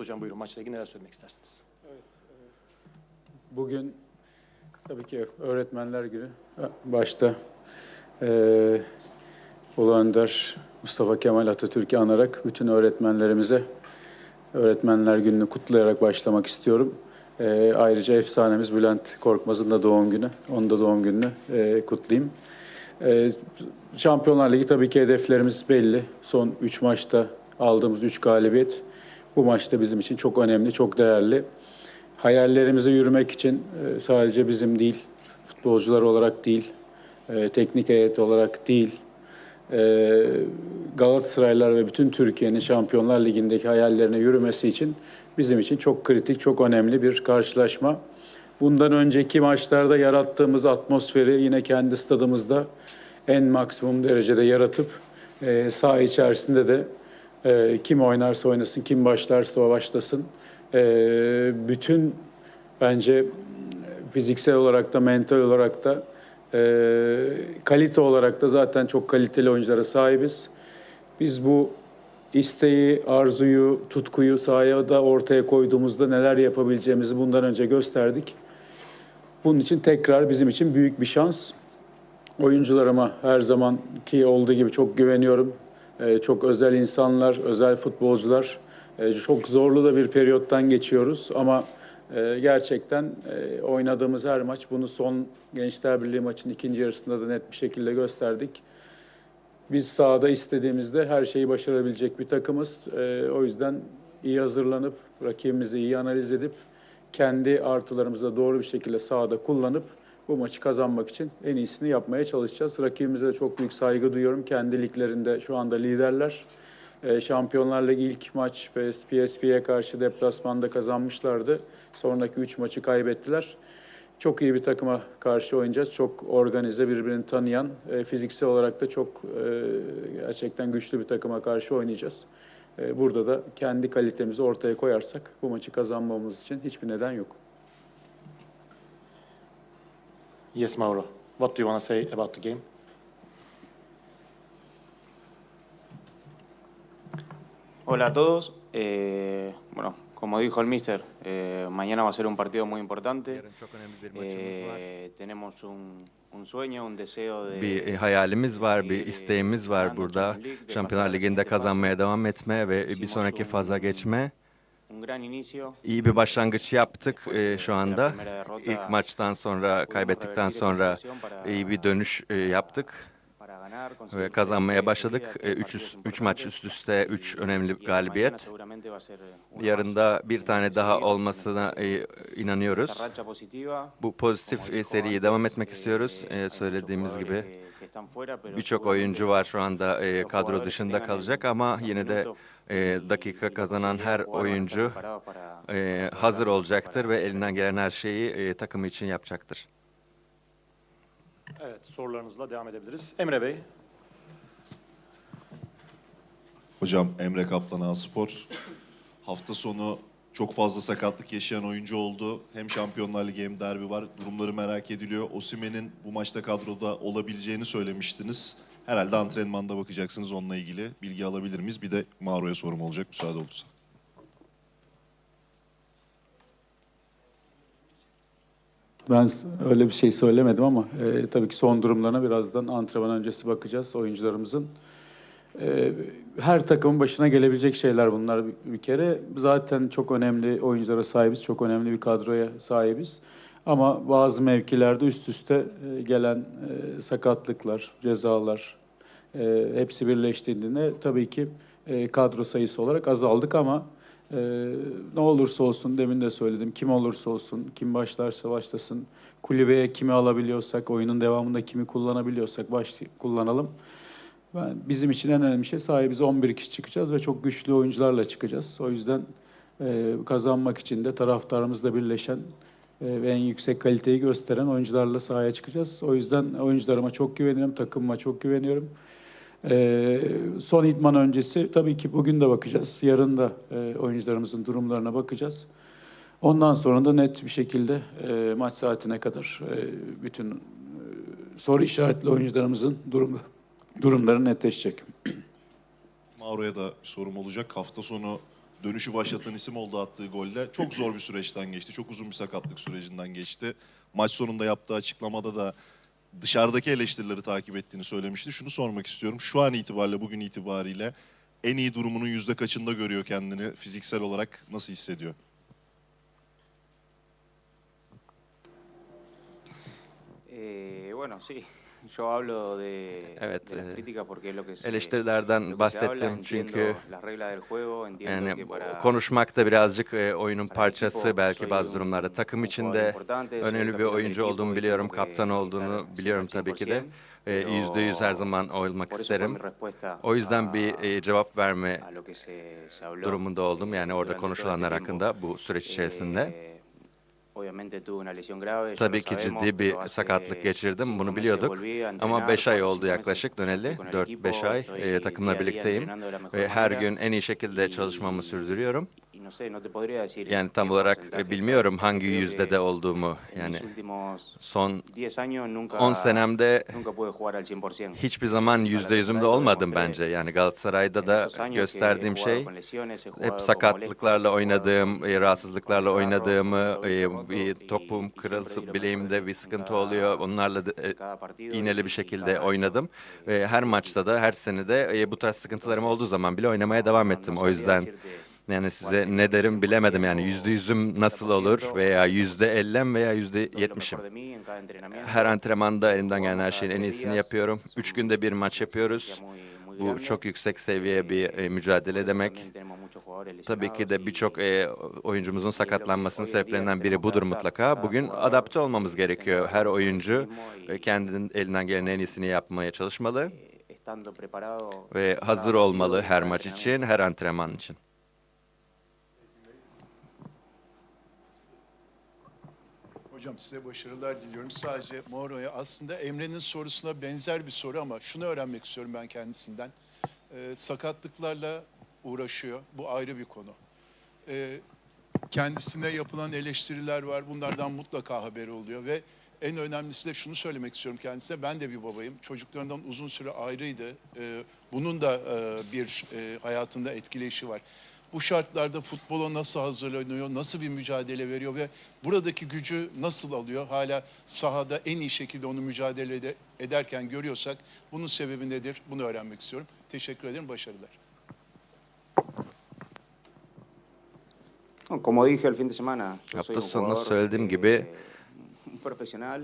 hocam buyurun maçla ilgili neler söylemek istersiniz? Bugün tabii ki Öğretmenler Günü. Başta eee Ulu Önder Mustafa Kemal Atatürk'ü anarak bütün öğretmenlerimize Öğretmenler Günü'nü kutlayarak başlamak istiyorum. Eee, ayrıca efsanemiz Bülent Korkmaz'ın da doğum günü. Onun da doğum gününü eee, kutlayayım. Eee, Şampiyonlar Ligi tabii ki hedeflerimiz belli. Son 3 maçta aldığımız 3 galibiyet bu maçta bizim için çok önemli, çok değerli. Hayallerimize yürümek için e, sadece bizim değil, futbolcular olarak değil, e, teknik heyet olarak değil, e, Galatasaraylar ve bütün Türkiye'nin Şampiyonlar Ligi'ndeki hayallerine yürümesi için bizim için çok kritik, çok önemli bir karşılaşma. Bundan önceki maçlarda yarattığımız atmosferi yine kendi stadımızda en maksimum derecede yaratıp saha içerisinde de e, kim oynarsa oynasın, kim başlarsa başlasın. E, bütün bence fiziksel olarak da mental olarak da e, kalite olarak da zaten çok kaliteli oyunculara sahibiz. Biz bu isteği, arzuyu, tutkuyu sahaya da ortaya koyduğumuzda neler yapabileceğimizi bundan önce gösterdik. Bunun için tekrar bizim için büyük bir şans. Oyuncularıma her zamanki olduğu gibi çok güveniyorum. Ee, çok özel insanlar, özel futbolcular. Ee, çok zorlu da bir periyottan geçiyoruz ama e, gerçekten e, oynadığımız her maç bunu son Gençler Birliği maçının ikinci yarısında da net bir şekilde gösterdik. Biz sahada istediğimizde her şeyi başarabilecek bir takımız. Ee, o yüzden iyi hazırlanıp, rakibimizi iyi analiz edip, kendi artılarımızı da doğru bir şekilde sahada kullanıp bu maçı kazanmak için en iyisini yapmaya çalışacağız. Rakibimize de çok büyük saygı duyuyorum. Kendi liglerinde şu anda liderler. Ee, Şampiyonlar Ligi ilk maç PSV'ye karşı deplasmanda kazanmışlardı. Sonraki üç maçı kaybettiler. Çok iyi bir takıma karşı oynayacağız. Çok organize, birbirini tanıyan, e, fiziksel olarak da çok e, gerçekten güçlü bir takıma karşı oynayacağız. E, burada da kendi kalitemizi ortaya koyarsak bu maçı kazanmamız için hiçbir neden yok. Yes Mauro, what do you want to say about the game? Hola a todos. Eh, bueno, como dijo el mister, eh, mañana va a ser un partido muy importante. Eh, tenemos un, un sueño, un deseo de... Bir e, hayalimiz var, bir isteğimiz eh, var burada. Şampiyonlar Ligi'nde kazanmaya devam etme ve bir sonraki faza geçme. İyi bir başlangıç yaptık e, şu anda. İlk maçtan sonra, kaybettikten sonra iyi bir dönüş e, yaptık ve kazanmaya başladık. seguidas, E, tres Üç, partidos üç maç üst üste, üç Y- önemli galibiyet. Yarın da bir tane daha olmasına e, inanıyoruz. Bu pozitif e, dijo seriye devam etmek eh, istiyoruz. E, söylediğimiz gibi birçok oyuncu var şu anda e, kadro dışında kalacak ama yine de e, dakika kazanan her oyuncu e, hazır olacaktır ve elinden gelen her şeyi e, takımı için yapacaktır. Evet, sorularınızla devam edebiliriz. Emre Bey, Hocam Emre Kaplan Aspor. Hafta sonu çok fazla sakatlık yaşayan oyuncu oldu. Hem Şampiyonlar Ligi hem derbi var. Durumları merak ediliyor. Osimen'in bu maçta kadroda olabileceğini söylemiştiniz. Herhalde antrenmanda bakacaksınız onunla ilgili. Bilgi alabilir miyiz? Bir de Maro'ya sorum olacak müsaade olursa. Ben öyle bir şey söylemedim ama e, tabii ki son durumlarına birazdan antrenman öncesi bakacağız oyuncularımızın. E, her takımın başına gelebilecek şeyler bunlar bir, kere. Zaten çok önemli oyunculara sahibiz, çok önemli bir kadroya sahibiz. Ama bazı mevkilerde üst üste e, gelen e, sakatlıklar, cezalar e, hepsi birleştiğinde tabii ki kadro sayısı olarak azaldık ama ee, ne olursa olsun demin de söyledim. Kim olursa olsun, kim başlarsa başlasın. Kulübeye kimi alabiliyorsak, oyunun devamında kimi kullanabiliyorsak baş kullanalım. Ben, bizim için en önemli şey sahibiz 11 kişi çıkacağız ve çok güçlü oyuncularla çıkacağız. O yüzden e, kazanmak için de taraftarımızla birleşen e, ve en yüksek kaliteyi gösteren oyuncularla sahaya çıkacağız. O yüzden oyuncularıma çok güveniyorum, takımıma çok güveniyorum. Ee, son idman öncesi tabii ki bugün de bakacağız. Yarın da e, oyuncularımızın durumlarına bakacağız. Ondan sonra da net bir şekilde e, maç saatine kadar e, bütün e, soru işaretli oyuncularımızın durum, durumları netleşecek. Maro'ya da sorum olacak. Hafta sonu dönüşü başlatan isim oldu attığı golde. Çok zor bir süreçten geçti. Çok uzun bir sakatlık sürecinden geçti. Maç sonunda yaptığı açıklamada da dışarıdaki eleştirileri takip ettiğini söylemişti. Şunu sormak istiyorum. Şu an itibariyle, bugün itibariyle en iyi durumunun yüzde kaçında görüyor kendini? Fiziksel olarak nasıl hissediyor? Eh, bueno, sí. Evet, eh, críticas porque es lo que se, eleştirilerden bahsettim çünkü yani konuşmak da birazcık e, oyunun parçası belki bazı durumlarda. Takım içinde önemli bir oyuncu olduğumu biliyorum, kaptan olduğunu biliyorum tabii ki de. 100%, E, Yüzde yüz her zaman olmak isterim. O yüzden bir cevap verme durumunda oldum. Yani eh, orada konuşulanlar hakkında bu süreç içerisinde. Tabii ki ciddi bir sakatlık geçirdim. Bunu biliyorduk. Ama entrenar, 5 ay oldu yaklaşık döneli. estoy con el 4-5 equipo, ay e, takımla birlikteyim. Ve her gün en iyi şekilde çalışmamı sürdürüyorum. Yani tam olarak e, bilmiyorum hangi creo que yüzdede olduğumu. Yani son 10 años nunca, 10 senemde nunca pude jugar al 100%. hiçbir zaman yüzde yüzümde olmadım bence. Yani Galatasaray'da da gösterdiğim şey hep sakatlıklarla oynadığım, e, rahatsızlıklarla oynadığımı, e, bir topum kırılsa bileğimde bir sıkıntı oluyor. Onlarla iğneli bir şekilde oynadım. Ve her maçta da her sene de e, bu tarz sıkıntılarım olduğu zaman bile oynamaya devam ettim. O yüzden yani size ne derim bilemedim yani yüzde yüzüm nasıl olur veya yüzde ellem veya yüzde yetmişim. Her antrenmanda elimden gelen her şeyin en iyisini yapıyorum. Üç günde bir maç yapıyoruz. Bu çok yüksek seviye bir e, mücadele demek. Tabii ki de birçok e, oyuncumuzun sakatlanmasının sebeplerinden biri budur mutlaka. Bugün adapte olmamız gerekiyor. Her oyuncu e, kendinin elinden gelen en iyisini yapmaya çalışmalı ve hazır olmalı her maç için, her antrenman için. Hocam size başarılar diliyorum. Sadece Mouro'ya aslında Emre'nin sorusuna benzer bir soru ama şunu öğrenmek istiyorum ben kendisinden. Ee, sakatlıklarla uğraşıyor. Bu ayrı bir konu. Ee, kendisine yapılan eleştiriler var. Bunlardan mutlaka haberi oluyor ve en önemlisi de şunu söylemek istiyorum kendisine. Ben de bir babayım. Çocuklarından uzun süre ayrıydı. Ee, bunun da e, bir e, hayatında etkileyişi var. Bu şartlarda futbola nasıl hazırlanıyor, nasıl bir mücadele veriyor ve buradaki gücü nasıl alıyor? Hala sahada en iyi şekilde onu mücadele ede- ederken görüyorsak bunun sebebi nedir? Bunu öğrenmek istiyorum. Teşekkür ederim, başarılar. Como dije el fin de semana, Hafta sonu söylediğim gibi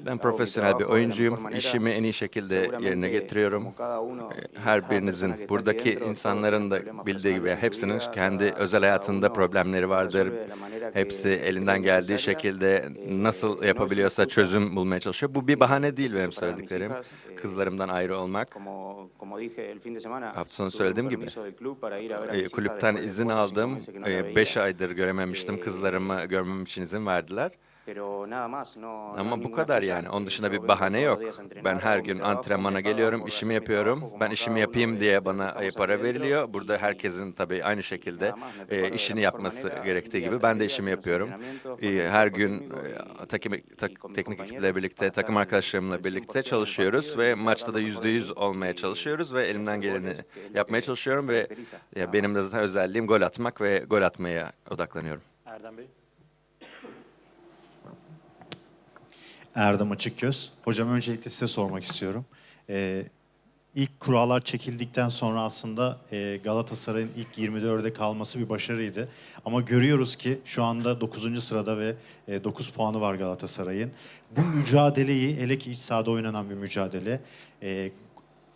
ben profesyonel bir oyuncuyum. İşimi en iyi şekilde yerine getiriyorum. y Her birinizin, buradaki insanların da bildiği gibi hepsinin kendi özel hayatında problemleri vardır. Hepsi elinden geldiği şekilde Eh, nasıl yapabiliyorsa çözüm bulmaya çalışıyor. Bu bir bahane değil benim söylediklerim. eh, Kızlarımdan ayrı olmak. Hafta sonu söylediğim gibi, E, hijas kulüpten izin aldım. meses que no las 5 veía. aydır görememiştim. Eh, Kızlarımı görmem için izin verdiler. Ama bu kadar yani. Onun dışında bir bahane yok. Ben her gün antrenmana geliyorum, işimi yapıyorum. Ben işimi yapayım diye bana e, para veriliyor. Burada herkesin tabii aynı şekilde e, işini yapması gerektiği gibi ben de işimi yapıyorum. E, Her gün takım, teknik ekiple birlikte, takım arkadaşlarımla birlikte 100% en el çalışıyoruz ve maçta da yüzde yüz olmaya çalışıyoruz ve elimden geleni yapmaya çalışıyorum ve benim de zaten özelliğim gol atmak ve gol atmaya odaklanıyorum. Erdem Bey. Erdem Açıkgöz. Hocam öncelikle size sormak istiyorum. Ee, ilk kurallar çekildikten sonra aslında e, Galatasaray'ın ilk 24'e kalması bir başarıydı. Ama görüyoruz ki şu anda 9. sırada ve e, 9 puanı var Galatasaray'ın. Bu mücadeleyi, hele ki iç sahada oynanan bir mücadele, e,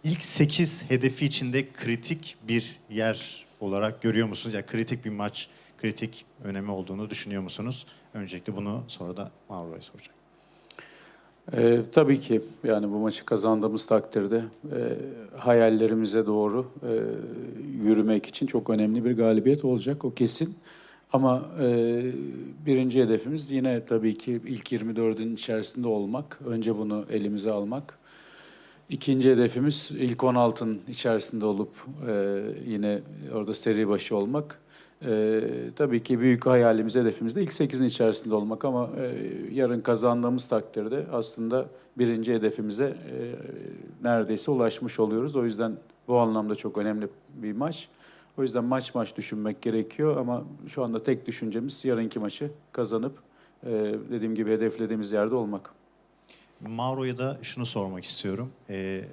ilk 8 hedefi içinde kritik bir yer olarak görüyor musunuz? Yani kritik bir maç, kritik önemi olduğunu düşünüyor musunuz? Öncelikle bunu sonra da Mavro'ya soracağım. Ee, tabii ki yani bu maçı kazandığımız takdirde e, hayallerimize doğru e, yürümek için çok önemli bir galibiyet olacak o kesin. Ama e, birinci hedefimiz yine tabii ki ilk 24'ün içerisinde olmak. Önce bunu elimize almak. İkinci hedefimiz ilk 16'ın içerisinde olup e, yine orada seri başı olmak. E, tabii ki büyük hayalimiz, hedefimiz de ilk 8'in içerisinde olmak ama e, yarın kazandığımız takdirde aslında birinci hedefimize e, neredeyse ulaşmış oluyoruz. O yüzden bu anlamda çok önemli bir maç. O yüzden maç maç düşünmek gerekiyor ama şu anda tek düşüncemiz yarınki maçı kazanıp e, dediğim gibi hedeflediğimiz yerde olmak. Mauro'ya da şunu sormak istiyorum. Ee,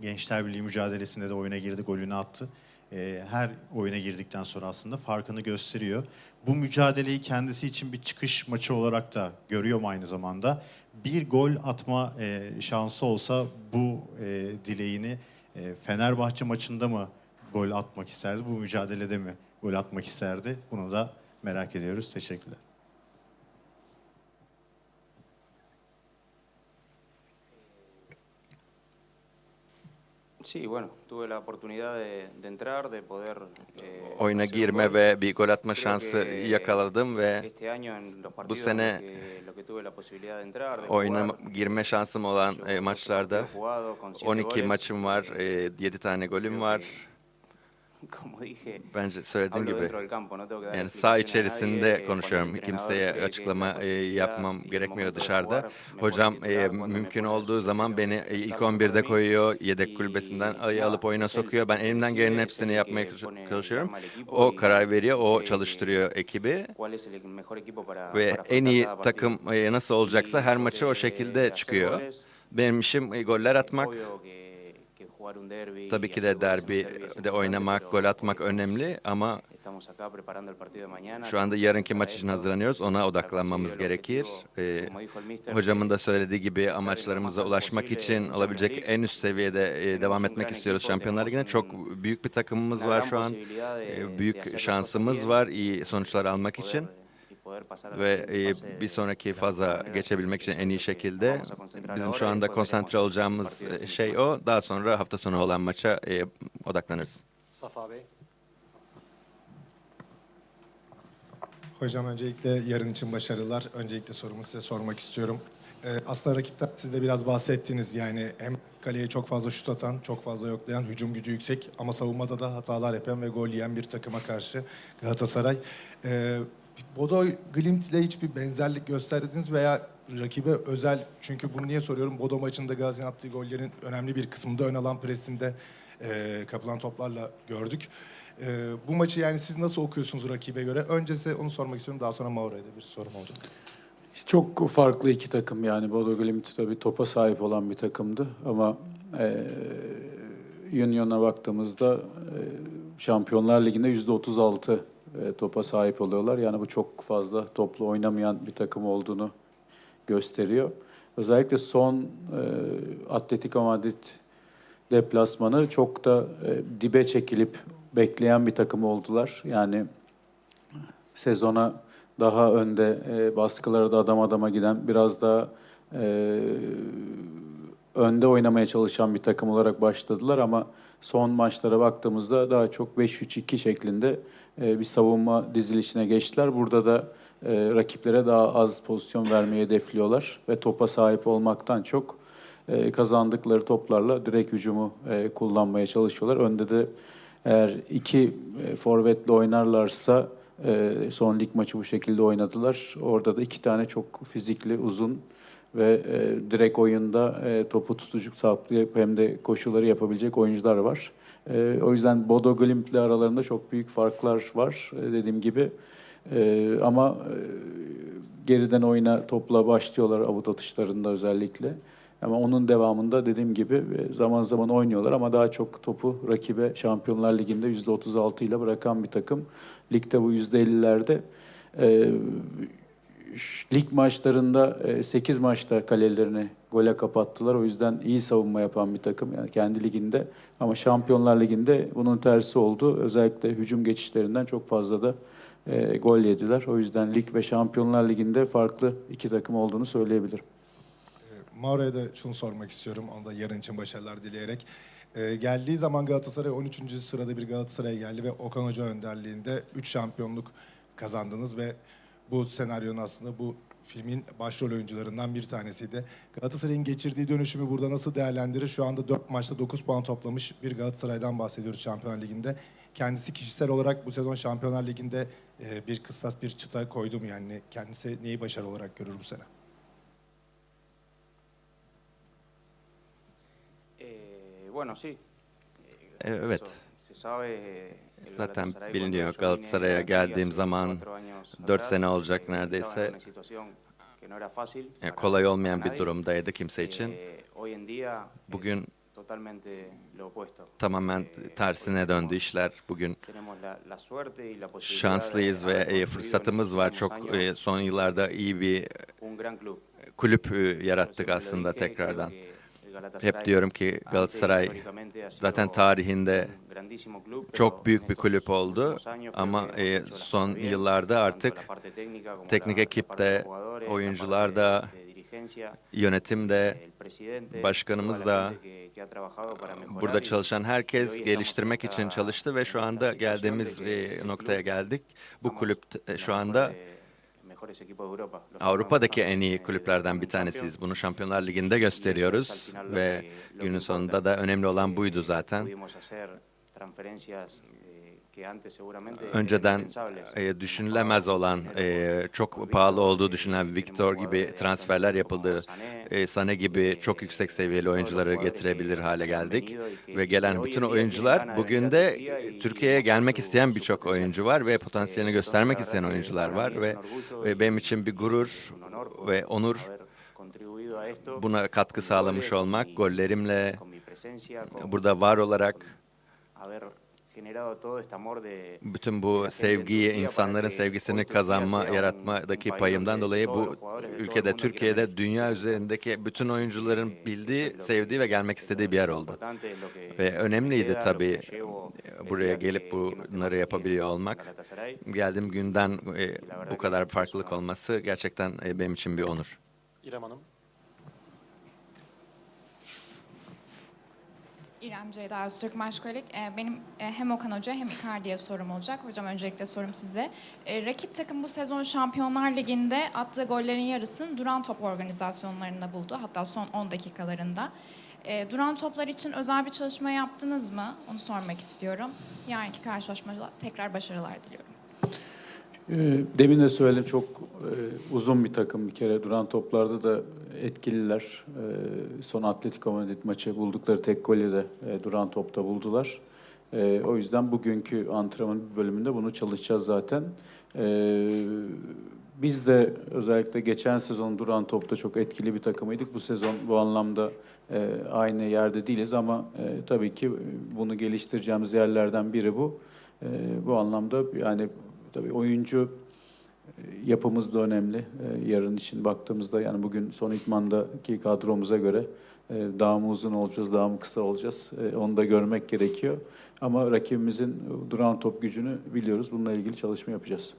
Gençler Birliği mücadelesinde de oyuna girdi, golünü attı. Ee, her oyuna girdikten sonra aslında farkını gösteriyor. Bu mücadeleyi kendisi için bir çıkış maçı olarak da görüyor mu aynı zamanda? Bir gol atma e, şansı olsa bu e, dileğini e, Fenerbahçe maçında mı gol atmak isterdi, bu mücadelede mi gol atmak isterdi? Bunu da merak ediyoruz. Teşekkürler. Sí, bueno, tuve la oportunidad de, de entrar, de poder... eh, Oyuna hacer un girme ve bir gol atma şansı yakaladım ve Este año en los partidos sene en los que, lo que tuve la posibilidad de entrar, de oyuna girme şansım olan e, que maçlarda he jugado con siete 12 goles, maçım var, eh, 7 tane golüm var. Bence söylediğim gibi yani nadie, içerisinde que konuşuyorum. Kimseye açıklama e, posibilidad yapmam gerekmiyor dışarıda. Hocam e, me mümkün olduğu zaman beni ilk dar lo mejor 11'de de mí. koyuyor, yedek kulübesinden alıp oyuna sokuyor. Ben elimden gelenin hepsini yapmaya çalışıyorum. O karar veriyor, o çalıştırıyor ekibi. Ve en iyi takım nasıl olacaksa her maçı o şekilde çıkıyor. Benim işim goller atmak. Tabii ki de derbi de oynamak, gol atmak önemli ama şu anda yarınki maç için hazırlanıyoruz. Ona odaklanmamız gerekir. Ee, hocamın da söylediği gibi amaçlarımıza ulaşmak için League. en üst seviyede e, devam etmek istiyoruz Şampiyonlar tenemos Çok büyük bir takımımız var şu an. hacer Büyük şansımız var iyi sonuçlar almak için ve e, bir sonraki faza geçebilmek için en iyi şekilde bizim şu anda konsantre olacağımız e, şey o. Daha sonra hafta sonu olan maça e, odaklanırız. Safa Bey. Hocam öncelikle yarın için başarılar. Öncelikle sorumu size sormak istiyorum. Ee, aslında rakipten siz de biraz bahsettiniz. Yani hem kaleye çok fazla şut atan, çok fazla yoklayan, hücum gücü yüksek ama savunmada da hatalar yapan ve gol yiyen bir takıma karşı Galatasaray. Ee, Bodo Glimt ile hiçbir benzerlik gösterdiniz veya rakibe özel, çünkü bunu niye soruyorum? Bodo maçında Gazi'nin attığı gollerin önemli bir kısmında ön alan presinde e, kapılan toplarla gördük. Ee, bu maçı yani siz nasıl okuyorsunuz rakibe göre? Önce onu sormak istiyorum. Daha sonra Mauro'ya da bir sorum olacak. Çok farklı iki takım yani Bodo Glimt tabii topa sahip olan bir takımdı ama e, Union'a baktığımızda e, Şampiyonlar Ligi'nde yüzde 36 e, topa sahip oluyorlar. Yani bu çok fazla toplu oynamayan bir takım olduğunu gösteriyor. Özellikle son e, Atletico Madrid deplasmanı çok da e, dibe çekilip bekleyen bir takım oldular. Yani sezona daha önde e, baskıları da adam adama giden biraz daha e, önde oynamaya çalışan bir takım olarak başladılar ama son maçlara baktığımızda daha çok 5-3-2 şeklinde e, bir savunma dizilişine geçtiler. Burada da e, rakiplere daha az pozisyon vermeyi hedefliyorlar ve topa sahip olmaktan çok e, kazandıkları toplarla direkt hücumu kullanmaya çalışıyorlar. Önde de eğer iki forvetle oynarlarsa son lig maçı bu şekilde oynadılar. Orada da iki tane çok fizikli, uzun ve e, direkt oyunda e, topu tutucuk saplayıp hem de koşuları yapabilecek oyuncular var. E, o yüzden Bodo Glimt ile aralarında çok büyük farklar var e, dediğim gibi. E, ama e, geriden oyuna topla başlıyorlar avut atışlarında özellikle. Ama onun devamında dediğim gibi e, zaman zaman oynuyorlar ama daha çok topu rakibe Şampiyonlar Ligi'nde %36 ile bırakan bir takım. Ligde bu %50'lerde. E, lig maçlarında 8 maçta kalelerini gole kapattılar. O yüzden iyi savunma yapan bir takım yani kendi liginde. Ama Şampiyonlar Ligi'nde bunun tersi oldu. Özellikle hücum geçişlerinden çok fazla da e, gol yediler. O yüzden lig ve Şampiyonlar Ligi'nde farklı iki takım olduğunu söyleyebilirim. Ee, Mauro'ya da şunu sormak istiyorum. Onu da yarın için başarılar dileyerek. Ee, geldiği zaman Galatasaray 13. sırada bir Galatasaray geldi ve Okan Hoca önderliğinde 3 şampiyonluk kazandınız ve bu senaryonun aslında bu filmin başrol oyuncularından bir tanesiydi. Galatasaray'ın geçirdiği dönüşümü burada nasıl değerlendirir? Şu anda 4 maçta 9 puan toplamış bir Galatasaray'dan bahsediyoruz Şampiyonlar Ligi'nde. Kendisi kişisel olarak bu sezon Şampiyonlar Ligi'nde e, bir kıssas bir çıta koydu mu yani? Kendisi neyi başarı olarak görür bu sene? Eh, bueno, sí. Eh, Evet. Eh, Zaten biliniyor Galatasaray'a geldiğim zaman cuatro años dört atrás, sene olacak eh, en neredeyse. una situación que no era fácil Ya para- kolay olmayan bir durumdaydı kimse için. Eh, día Bugün. Tamamen tersine döndü işler. Bugün şanslıyız ve fırsatımız var. Çok son yıllarda iyi bir kulüp yarattık aslında tekrardan. Hep diyorum ki Galatasaray zaten tarihinde çok büyük bir kulüp oldu ama e, son yıllarda artık teknik ekipte, de oyuncular da, de yönetimde, el presidente, başkanımız da, burada çalışan herkes geliştirmek için çalıştı ve şu anda de geldiğimiz bir noktaya geldik. Bu kulüp e, şu anda Avrupa'daki en iyi en- kulüplerden bir tanesiyiz. Bunu Şampiyonlar Ligi'nde gösteriyoruz ve günün sonunda da önemli olan buydu zaten. Önceden e, düşünülemez olan, e, çok pahalı olduğu düşünülen Victor gibi transferler yapıldı. E, Sané gibi çok yüksek seviyeli oyuncuları getirebilir hale geldik. Ve gelen bütün oyuncular bugün de e, Türkiye'ye gelmek isteyen birçok oyuncu var ve potansiyelini göstermek isteyen oyuncular var ve, ve benim için bir gurur ve onur buna katkı sağlamış olmak, gollerimle burada var olarak bütün bu sevgiyi, insanların sevgisini kazanma, yaratmadaki payımdan dolayı bu ülkede, Türkiye'de, dünya üzerindeki bütün oyuncuların bildiği, sevdiği ve gelmek istediği bir yer oldu. Ve önemliydi tabii buraya gelip bunları yapabiliyor olmak. Geldiğim günden e, bu kadar farklılık olması gerçekten e, benim için bir onur. İrem Hanım. İrem Ceyda Öztürk Maşkolik. Ee, Benim e, hem Okan Hoca hem Icardi'ye sorum olacak. Hocam öncelikle sorum size. Ee, Rakip takım bu sezon Şampiyonlar Ligi'nde attığı gollerin yarısını duran top organizasyonlarında buldu. Hatta son 10 dakikalarında. Ee, Duran toplar için özel bir çalışma yaptınız mı? Onu sormak istiyorum. Yarınki karşılaşmada tekrar başarılar diliyorum. Ee, Demin de söyledim çok e, uzun bir takım bir kere duran toplarda da etkililer. Ee, son Atletico Madrid maçı buldukları tek golü de e, duran topta buldular. Ee, o yüzden bugünkü antrenman bölümünde bunu çalışacağız zaten. Biz de özellikle geçen sezon duran topta çok etkili bir takımıydık. Bu sezon bu anlamda e, aynı yerde değiliz ama tabii ki bunu geliştireceğimiz yerlerden biri bu. Bu anlamda yani tabii oyuncu e, yapımız da önemli. E, yarın için baktığımızda yani bugün son idmandaki kadromuza göre e, daha mı uzun olacağız, daha mı kısa olacağız onu da görmek gerekiyor. Ama rakibimizin duran top gücünü biliyoruz. Bununla ilgili çalışma yapacağız.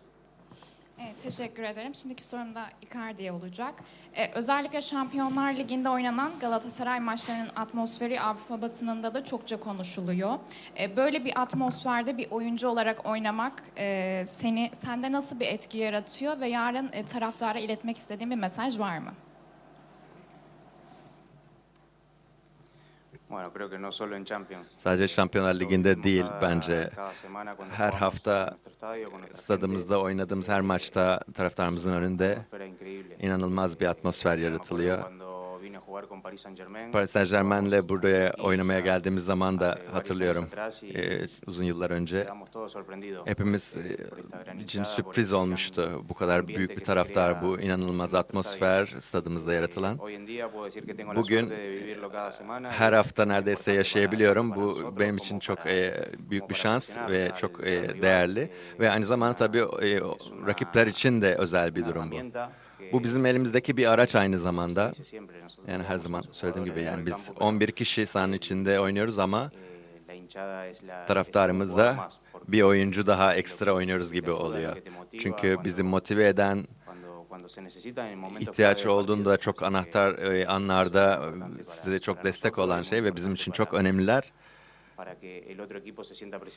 Evet, teşekkür ederim. Şimdiki sorum da Icardi'ye olacak. Ee, özellikle Şampiyonlar Ligi'nde oynanan Galatasaray maçlarının atmosferi Avrupa basınında da çokça konuşuluyor. Ee, böyle bir atmosferde bir oyuncu olarak oynamak e, seni sende nasıl bir etki yaratıyor ve yarın e, taraftara iletmek istediğin bir mesaj var mı? Sadece Şampiyonlar Ligi'nde değil bence. Her hafta Stadımızda oynadığımız her maçta taraftarımızın önünde inanılmaz bir atmosfer yaratılıyor. Paris Saint Germain'le buraya oynamaya geldiğimiz zaman da hatırlıyorum. Ee, uzun yıllar önce hepimiz e, için sürpriz olmuştu. Bu kadar büyük bir taraftar, bu inanılmaz atmosfer stadımızda Eh, yaratılan. Bugün her hafta neredeyse yaşayabiliyorum. Bu benim için çok e, büyük bir şans ve çok e, değerli. Ve aynı zamanda tabii e, rakipler için de özel bir durum bu. Bu bizim elimizdeki bir araç aynı zamanda. Yani her zaman 11 söylediğim gibi yani biz del campo, pero, 11 kişi sahanın içinde oynuyoruz ama taraftarımız da bir oyuncu daha ekstra oynuyoruz gibi oluyor. Çünkü bizi motive eden, ihtiyaç olduğunda çok anahtar e, anlarda e, size çok destek olan şey ve bizim için çok önemliler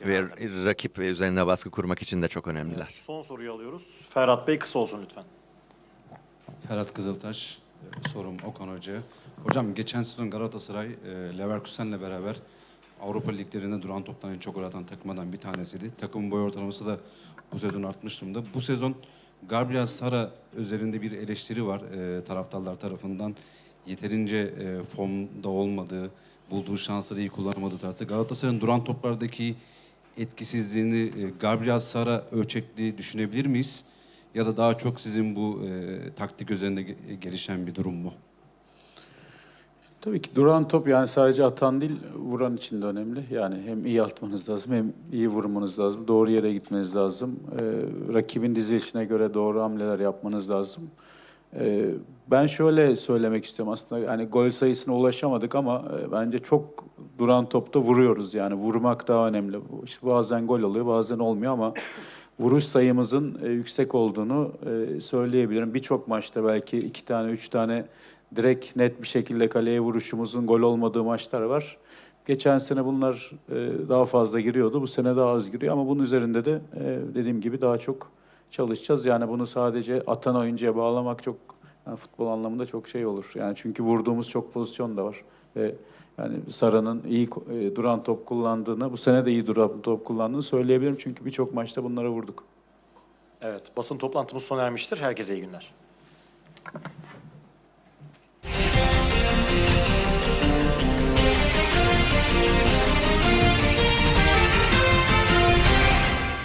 ve rakip üzerine baskı kurmak için de çok önemliler. Son soruyu alıyoruz. Ferhat Bey kısa olsun lütfen. Ferhat Kızıltaş, e, sorum Okan Hoca'ya. Hocam geçen sezon Galatasaray e, Leverkusen'le beraber Avrupa liglerinde duran toptan en çok gol atan takımlardan bir tanesiydi. Takımın boy ortalaması da bu sezon artmış durumda. Bu sezon Gabriel Sara üzerinde bir eleştiri var e, taraftarlar tarafından. yeterince e, formda olmadığı, bulduğu şansları iyi kullanamadığı tarzda Galatasaray'ın duran toplardaki etkisizliğini e, Gabriel Sara ölçekli düşünebilir miyiz? Ya da daha çok sizin bu e, taktik üzerinde ge- gelişen bir durum mu? Tabii ki duran top yani sadece atan değil vuran için de önemli. Yani hem iyi atmanız lazım hem iyi vurmanız lazım. Doğru yere gitmeniz lazım. Ee, rakibin dizilişine göre doğru hamleler yapmanız lazım. Ee, ben şöyle söylemek istiyorum aslında hani gol sayısına ulaşamadık ama e, bence çok duran topta vuruyoruz yani vurmak daha önemli. İşte bazen gol oluyor bazen olmuyor ama vuruş sayımızın e, yüksek olduğunu e, söyleyebilirim. Birçok maçta belki iki tane üç tane direkt net bir şekilde kaleye vuruşumuzun gol olmadığı maçlar var. Geçen sene bunlar e, daha fazla giriyordu. Bu sene daha az giriyor ama bunun üzerinde de e, dediğim gibi daha çok çalışacağız. Yani bunu sadece atan oyuncuya bağlamak çok yani futbol anlamında çok şey olur. Yani çünkü vurduğumuz çok pozisyon da var. Ve yani Sara'nın iyi e, duran top kullandığını, bu sene de iyi duran top kullandığını söyleyebilirim. Çünkü birçok maçta bunlara vurduk. Evet, basın toplantımız sona ermiştir. Herkese iyi günler.